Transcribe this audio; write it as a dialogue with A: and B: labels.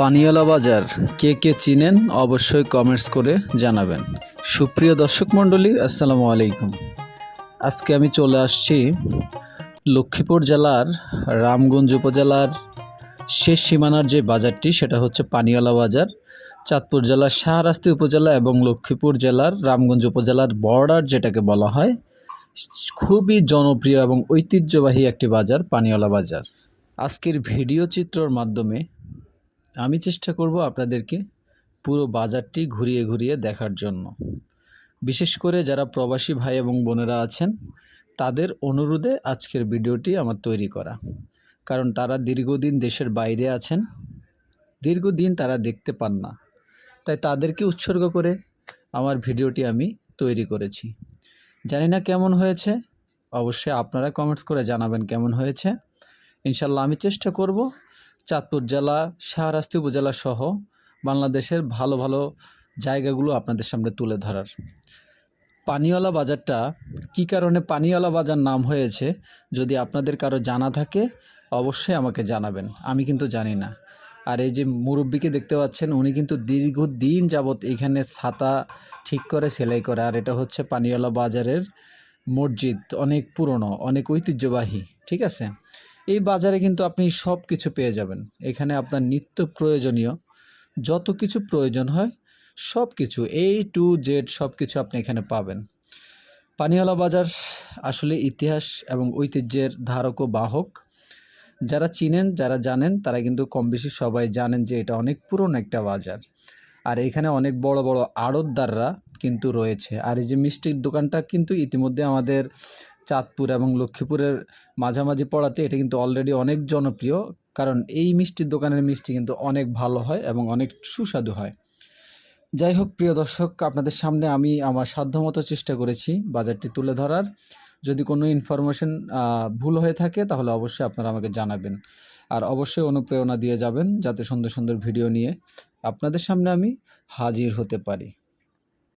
A: পানিয়ালা বাজার। কে কে চিনেন অবশ্যই কমেন্টস করে জানাবেন। সুপ্রিয় দর্শক মণ্ডলী, আসসালামু আলাইকুম। আজকে আমি চলে আসছি লক্ষ্মীপুর জেলার রামগঞ্জ উপজেলার শেষ সীমানার যে বাজারটি, সেটা হচ্ছে পানিয়ালা বাজার। চাঁদপুর জেলার শাহরাস্তি উপজেলা এবং লক্ষ্মীপুর জেলার রামগঞ্জ উপজেলার বর্ডার, যেটাকে বলা হয়, খুবই জনপ্রিয় এবং ঐতিহ্যবাহী একটি বাজার পানিয়ালা বাজার। আজকের ভিডিও চিত্রর মাধ্যমে আমি চেষ্টা করব আপনাদেরকে পুরো বাজারটি ঘুরিয়ে ঘুরিয়ে দেখার জন্য। বিশেষ করে যারা প্রবাসী ভাই এবং বোনেরা আছেন, তাদের অনুরোধে আজকের ভিডিওটি আমার তৈরি করা। কারণ তারা দীর্ঘদিন দেশের বাইরে আছেন, দীর্ঘদিন তারা দেখতে পান না। তাই তাদেরকে উৎসর্গ করে আমার ভিডিওটি আমি তৈরি করেছি। জানি না কেমন হয়েছে, অবশ্যই আপনারা কমেন্টস করে জানাবেন কেমন হয়েছে। ইনশাল্লাহ আমি চেষ্টা করব চাঁদপুর জেলা, শাহরাস্তি উপজেলা সহ বাংলাদেশের ভালো ভালো জায়গাগুলো আপনাদের সামনে তুলে ধরার। পানিওয়ালা বাজারটা কী কারণে পানিওয়ালা বাজার নাম হয়েছে যদি আপনাদের কারও জানা থাকে, অবশ্যই আমাকে জানাবেন। আমি কিন্তু জানি না। আর এই যে মুরব্বীকে দেখতে পাচ্ছেন, উনি কিন্তু দীর্ঘদিন যাবৎ এখানে ছাতা ঠিক করে, সেলাই করে। আর এটা হচ্ছে পানিওয়ালা বাজারের মসজিদ, অনেক পুরনো, অনেক ঐতিহ্যবাহী, ঠিক আছে? এই বাজারে কিন্তু আপনি সব কিছু পেয়ে যাবেন। এখানে আপনার নিত্য প্রয়োজনীয় যত কিছু প্রয়োজন হয় সব কিছু এ টু জেড সব কিছু আপনি এখানে পাবেন। পানিওয়ালা বাজার আসলে ইতিহাস এবং ঐতিহ্যের ধারক ও বাহক। যারা চিনেন, যারা জানেন, তারা কিন্তু কম বেশি সবাই জানেন যে এটা অনেক পুরনো একটা বাজার। আর এখানে অনেক বড় বড় আড়তদাররা কিন্তু রয়েছে। আর এই যে মিষ্টির দোকানটা কিন্তু ইতিমধ্যে আমাদের চাঁদপুর এবং লক্ষ্মীপুরের মাঝামাঝি পড়াতে এটা কিন্তু অলরেডি অনেক জনপ্রিয়, কারণ এই মিষ্টির দোকানের মিষ্টি কিন্তু অনেক ভালো হয় এবং অনেক সুস্বাদু হয়। যাই হোক, প্রিয় দর্শক, আপনাদের সামনে আমি আমার সাধ্যমতো চেষ্টা করেছি বাজারটি তুলে ধরার। যদি কোনো ইনফরমেশন ভুল হয়ে থাকে, তাহলে অবশ্যই আপনারা আমাকে জানাবেন। আর অবশ্যই অনুপ্রেরণা দিয়ে যাবেন যাতে সুন্দর সুন্দর ভিডিও নিয়ে আপনাদের সামনে আমি হাজির হতে পারি।